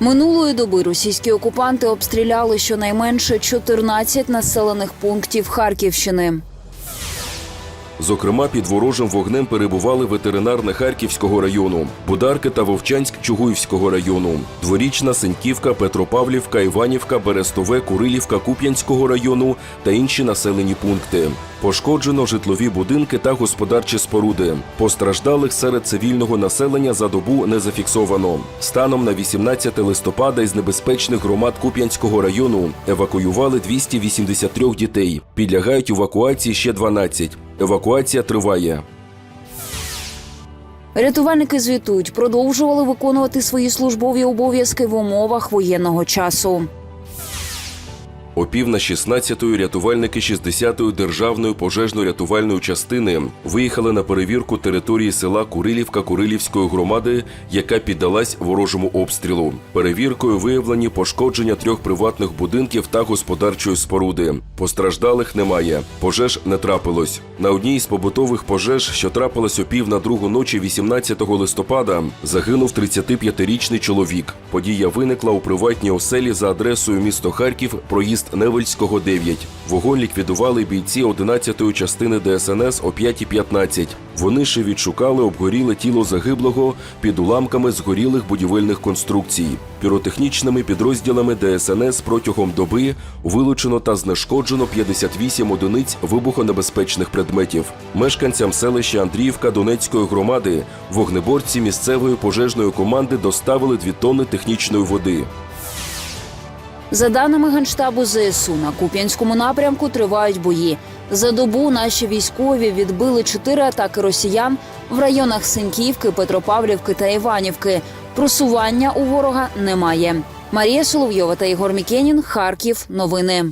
Минулої доби російські окупанти обстріляли щонайменше 14 населених пунктів Харківщини. Зокрема, під ворожим вогнем перебували ветеринарне Харківського району, Бударки та Вовчанськ Чугуївського району, Дворічна, Сеньківка, Петропавлівка, Іванівка, Берестове, Курилівка Куп'янського району та інші населені пункти. Пошкоджено житлові будинки та господарчі споруди. Постраждалих серед цивільного населення за добу не зафіксовано. Станом на 18 листопада із небезпечних громад Куп'янського району евакуювали 283 дітей. Підлягають евакуації ще 12. Евакуація триває. Рятувальники звітують, продовжували виконувати свої службові обов'язки в умовах воєнного часу. О пів на 16-ї рятувальники 60-ї державної пожежно-рятувальної частини виїхали на перевірку території села Курилівка Курилівської громади, яка піддалась ворожому обстрілу. Перевіркою виявлені пошкодження трьох приватних будинків та господарчої споруди. Постраждалих немає. Пожеж не трапилось. На одній із побутових пожеж, що трапилась о пів на другу ночі 18 листопада, загинув 35-річний чоловік. Подія виникла у приватній оселі за адресою місто Харків, проїзд Невельського 9. Вогонь ліквідували бійці 11-ї частини ДСНС о 5.15. Вони ще відшукали обгоріле тіло загиблого під уламками згорілих будівельних конструкцій. Піротехнічними підрозділами ДСНС протягом доби вилучено та знешкоджено 58 одиниць вибухонебезпечних предметів. Мешканцям селища Андріївка Донецької громади вогнеборці місцевої пожежної команди доставили 2 тонни технічної води. За даними Генштабу ЗСУ, на Куп'янському напрямку тривають бої. За добу наші військові відбили чотири атаки росіян в районах Синьківки, Петропавлівки та Іванівки. Просування у ворога немає. Марія Соловйова та Ігор Мікенін. Харків. Новини.